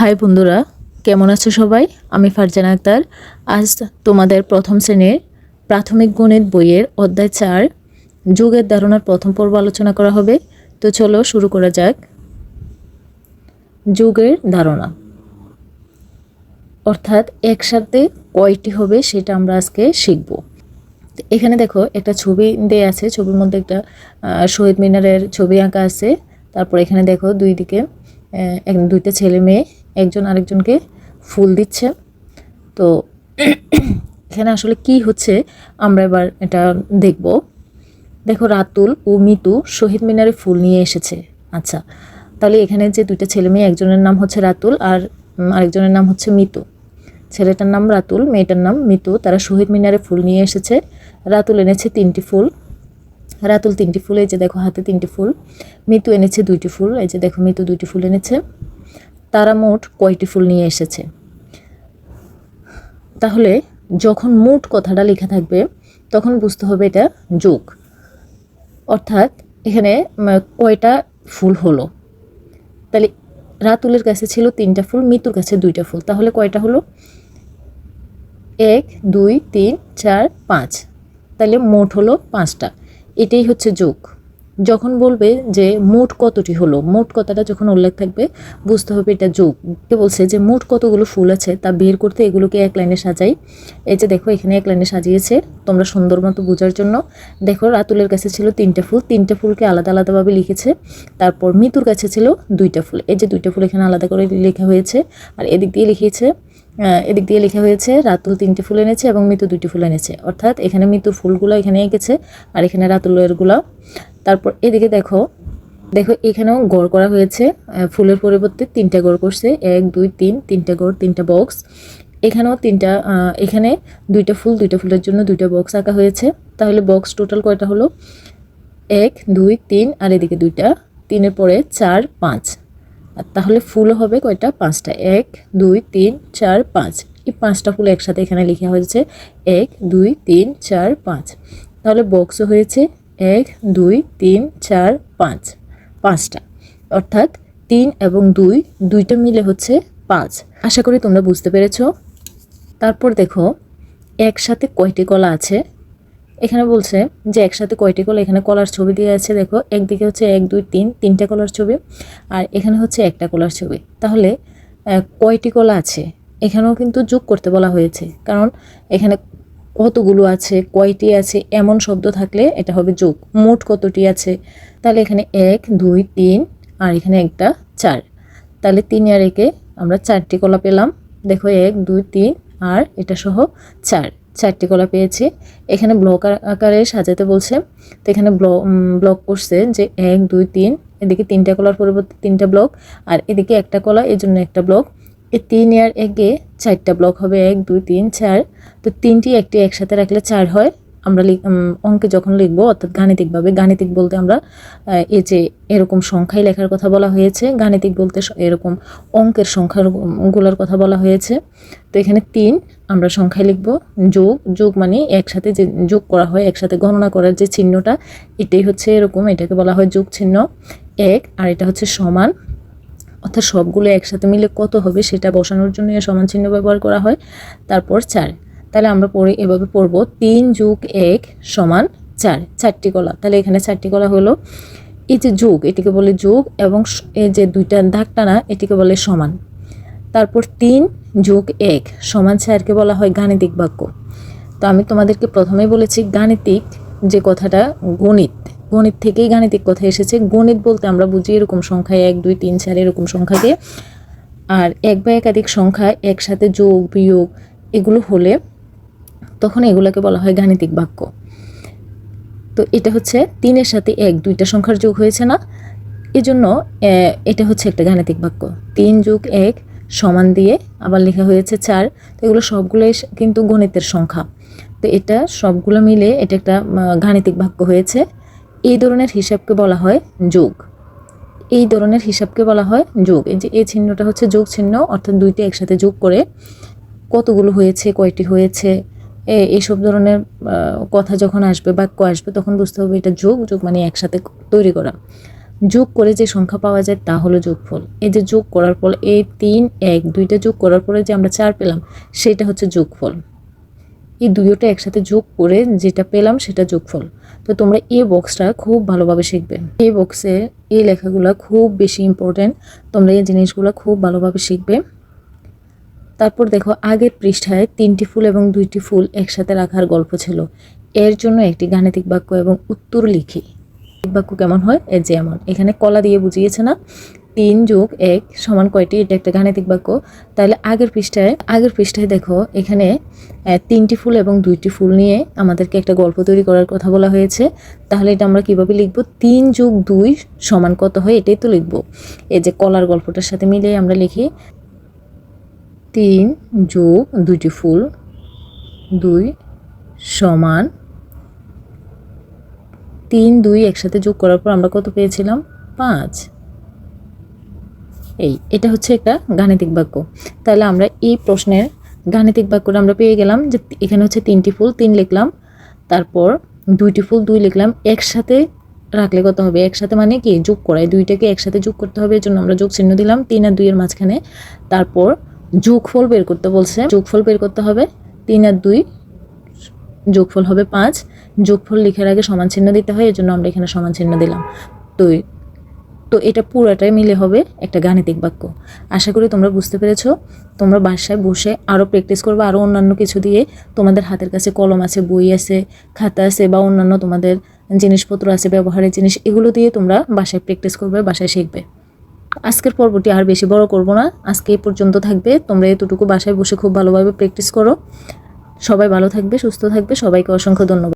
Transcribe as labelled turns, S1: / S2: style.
S1: High বন্ধুরা, কেমন আছো সবাই? আমি ফারজানা আক্তার। আজ তোমাদের প্রথম শ্রেণির প্রাথমিক গণিত বইয়ের অধ্যায় চার, যুগের ধারণার প্রথম পর্ব আলোচনা করা হবে। তো চলো শুরু করা যাক। যুগের ধারণা। অর্থাৎ একসাথে কয়টি হবে সেটা আমরা আজকে শিখব। এখানে দেখো, একটা ছবি দেয়া আছে, ছবির মধ্যে একটা শহীদ মিনারের ছবি আঁকা আছে। তারপর এখানে দেখো, দুই দিকে দুইটা ছেলে মেয়ে একজন আরেকজনকে ফুল দিচ্ছে। তো এখানে আসলে কি হচ্ছে, আমরা এবার এটা দেখব। দেখো, রাতুল ও মিতু শহীদ মিনারে ফুল নিয়ে এসেছে। আচ্ছা তাহলে এখানে যে দুইটা ছেলে মেয়ে, একজনের নাম হচ্ছে রাতুল আর আরেকজনের নাম হচ্ছে মিতু। ছেলেটার নাম রাতুল, মেয়েটার নাম মিতু, তারা শহীদ মিনারে ফুল নিয়ে এসেছে। রাতুল এনেছে তিনটি ফুল। রাতুল তিনটি ফুল, এই যে দেখো হাতে তিনটি ফুল। মিতু এনেছে দুইটি ফুল, এই যে দেখো মিতু দুইটি ফুল এনেছে। তারা মোট কয়টি ফুল নিয়ে এসেছে? তাহলে যখন মোট কথাটা লেখা থাকবে, তখন বুঝতে হবে এটা যোগ। অর্থাৎ এখানে কয়টা ফুল হলো? তাহলে রাতুলের কাছে ছিল তিনটা ফুল, মিতুর কাছে দুইটা ফুল। তাহলে কয়টা হলো? এক, দুই, তিন, চার, পাঁচ। তাহলে মোট হলো পাঁচটা। এটাই হচ্ছে যোগ। যখন বলবে যে মোট কতটি হলো, মোট কথাটা যখন উল্লেখ থাকবে, বুঝতে হবে এটা যোগ। কে বলছে যে মোট কতগুলো ফুল আছে তা বের করতে এগুলোকে এক লাইনে সাজাই। এই যে দেখো, এখানে এক লাইনে সাজিয়েছে তোমরা সুন্দর মতো বোঝার জন্য। দেখো, রাতুলের কাছে ছিল তিনটা ফুল, তিনটা ফুলকে আলাদা আলাদাভাবে লিখেছে। তারপর মিতুর কাছে ছিল দুইটা ফুল। এই যে দুইটা ফুল এখানে আলাদা করে লেখা হয়েছে। আর এদিক দিয়ে লিখিয়েছে এদিক দিয়ে লেখা হয়েছে, রাতুল তিনটি ফুল এনেছে এবং মিতু দুইটি ফুল এনেছে। অর্থাৎ এখানে মিতুর ফুলগুলো এখানে এঁকেছে, আর এখানে রাতুলেরগুলা তারপর এদিকে দেখো দেখো এখানেও গড় করা হয়েছে ফুলের পরিবর্তে তিনটা গড় করছে, এক, দুই, তিন, তিনটা গড়, তিনটা বক্স এখানেও তিনটা এখানে দুইটা ফুল, দুইটা ফুলের জন্য দুইটা বক্স আঁকা হয়েছে। তাহলে বক্স টোটাল কয়টা হলো? এক, দুই, তিন, আর এদিকে দুইটা। তিনের পরে চার, পাঁচ। তাহলে ফুল হবে কয়টা? পাঁচটা। এক, দুই, তিন, চার, পাঁচ। এই পাঁচটা ফুল একসাথে এখানে লেখা হয়েছে। এক, দুই, তিন, চার, পাঁচ। তাহলে বক্সও হয়েছে এক, দুই, তিন, চার, পাঁচ। পাঁচটা। অর্থাৎ তিন এবং দুই, দুইটা মিলে হচ্ছে পাঁচ। আশা করি তোমরা বুঝতে পেরেছ। তারপর দেখো, একসাথে কয়টি কলা আছে? এখানে বলছে যে একসাথে কয়টি কলা? এখানে কলার ছবি দিয়ে আছে, দেখো। একদিকে হচ্ছে এক, দুই, তিন, তিনটা কলার ছবি। আর এখানে হচ্ছে একটা কলার ছবি। তাহলে কয়টি কলা আছে? এখানেও কিন্তু যোগ করতে বলা হয়েছে। কারণ, এখানে কতগুলো আছে, কয়টি আছে, এমন শব্দ থাকলে এটা হবে যোগ। মোট কতটি আছে? তাহলে এখানে এক, দুই, তিন আর এখানে একটা চার। তাহলে তিন আর একে আমরা চারটি কলা পেলাম। দেখো এক, দুই, তিন আর এটা সহ চার। চারটি কলা পেয়েছি। এখানে ব্লক আকারে সাজাতে বলছে। তো এখানে ব্লক ব্লক করছে যে এক, দুই, তিন। এদিকে তিনটা কলার পরিবর্তে তিনটা ব্লক। আর এদিকে একটা কলা এই জন্য একটা ব্লক। এই তিন আর একে চারটা ব্লক হবে, এক, দুই, তিন, চার। তো তিনটি একটি একসাথে রাখলে চার হয়। আমরা অঙ্কে যখন লিখব, অর্থাৎ গাণিতিকভাবে গাণিতিক বলতে আমরা এই যে এরকম সংখ্যায় লেখার কথা বলা হয়েছে, গাণিতিক বলতে এরকম অঙ্কের সংখ্যাগুলোর কথা বলা হয়েছে। তো এখানে তিন আমরা সংখ্যায় লিখব, যোগ যোগ মানে একসাথে যে যোগ করা হয়, একসাথে গণনা করার যে চিহ্নটা, এটাই হচ্ছে এরকম, এটাকে বলা হয় যোগ চিহ্ন। এক, আর এটা হচ্ছে সমান। অর্থাৎ সবগুলো একসাথে মিলে কত হবে সেটা বসানোর জন্য সমান চিহ্ন ব্যবহার করা হয়। তারপর চার। তাহলে আমরা পড়ে, এভাবে পড়ব। তিন যোগ এক সমান চার, চারটি কলা। তাহলে এখানে চারটি কলা হলো এই যে যোগ, এটিকে বলে যোগ এবং এই যে দুইটা দাগ টানা এটিকে বলে সমান। তারপর তিন যোগ এক সমান চারকে বলা হয় গাণিতিক বাক্য। তো আমি তোমাদেরকে প্রথমেই বলেছি গাণিতিক যে কথাটা গণিত। গণিত থেকেই গাণিতিক কথা এসেছে। গণিত বলতে আমরা বুঝি এরকম সংখ্যায় এক, দুই, তিন, চার, এরকম সংখ্যাকে আর এক বা একাধিক সংখ্যা একসাথে যোগ, বিয়োগ এগুলো হলে তখন এগুলোকে বলা হয় গাণিতিক বাক্য। তো এটা হচ্ছে তিনের সাথে এক, দুইটা সংখ্যার যোগ হয়েছে না। এজন্য এটা হচ্ছে একটা গাণিতিক বাক্য। তিন যোগ এক সমান দিয়ে আবার লেখা হয়েছে চার। তো এগুলো সবগুলোই কিন্তু গণিতের সংখ্যা। তো এটা সবগুলো মিলে এটা একটা গাণিতিক বাক্য হয়েছে। এই ধরনের হিসাবকে বলা হয় যোগ। এই ধরনের হিসাবকে বলা হয় যোগ। এই যে এই চিহ্নটা হচ্ছে যোগ চিহ্ন, অর্থাৎ দুইটি একসাথে যোগ করে কতগুলো হয়েছে, কয়টি হয়েছে এইসব ধরনের কথা যখন আসবে, বাক্য আসবে, তখন বুঝতে হবে এটা যোগ যোগ মানে একসাথে তৈরি করা। যোগ করে যে সংখ্যা পাওয়া যায় তা হলো যোগফল। এই যে যোগ করার পর এই তিন, এক, দুইটা যোগ করার পরে যে আমরা চার পেলাম, সেটা হচ্ছে যোগফল। এই দুইটা একসাথে যোগ করে যেটা পেলাম, সেটা যোগফল। তো তোমরা এই বক্সটা খুব ভালোভাবে শিখবে। এই বক্সে এই লেখাগুলো খুব বেশি ইম্পর্টেন্ট তোমরা এই জিনিসগুলো খুব ভালোভাবে শিখবে। তারপর দেখো, আগের পৃষ্ঠায় তিনটি ফুল এবং দুইটি ফুল একসাথে রাখার গল্প ছিল। এর জন্য একটি গাণিতিক বাক্য এবং উত্তর লিখি। বাক্য কেমন হয়? এ যেমন এখানে কলা দিয়ে বুঝিয়েছে না? তিন যোগ এক সমান কয়টি? এটা একটা গাণিতিক বাক্য। তাহলে আগের পৃষ্ঠায় আগের পৃষ্ঠায় দেখো, এখানে তিনটি ফুল এবং দুইটি ফুল নিয়ে আমাদেরকে একটা গল্প তৈরি করার কথা বলা হয়েছে। তাহলে এটা আমরা কীভাবে লিখব? তিন যোগ দুই সমান কত হয়? এটাই তো লিখব। এই যে কলার গল্পটার সাথে মিলিয়ে আমরা লিখি, তিন যোগ দুইটি ফুল, দুই সমান, তিন দুই একসাথে যোগ করার পর আমরা কত পেয়েছিলাম? পাঁচ। এই, এটা হচ্ছে একটা গাণিতিক বাক্য। তাহলে আমরা এই প্রশ্নের গাণিতিক বাক্যটা আমরা পেয়ে গেলাম যে এখানে হচ্ছে তিনটি ফুল, তিন লিখলাম, তারপর দুইটি ফুল, দুই লিখলাম, একসাথে রাখলে কত হবে? একসাথে মানে কি? যোগ করাই দুইটাকে একসাথে যোগ করতে হবে, এর জন্য আমরা যোগ চিহ্ন দিলাম, তিন আর দুইয়ের মাঝখানে। তারপর যোগফল বের করতে বলছে। যোগফল বের করতে হবে, তিন আর দুই যোগফল হবে পাঁচ। যোগফল লিখার আগে সমান চিহ্ন দিতে হয়, এর জন্য আমরা এখানে সমান চিহ্ন দিলাম। তো তো এটা পুরাটাই মিলে হবে একটা গাণিতিক বাক্য। আশা করি তোমরা বুঝতে পেরেছ। তোমরা বাসায় বসে আরও প্র্যাকটিস করবে আরও অন্যান্য কিছু দিয়ে। তোমাদের হাতের কাছে কলম আছে, বই আছে, খাতা আছে বা অন্যান্য তোমাদের জিনিসপত্র আছে, ব্যবহারের জিনিস, এগুলো দিয়ে তোমরা বাসায় প্র্যাকটিস করবে, বাসায় শিখবে। আজকের পর্বটি আর বেশি বড় করব না। আজকে এই পর্যন্ত থাকবে। তোমরা এতটুকু বাসায় বসে খুব ভালোভাবে প্র্যাকটিস করো। সবাই ভালো থাকবে, সুস্থ থাকবে। সবাইকে অসংখ্য ধন্যবাদ।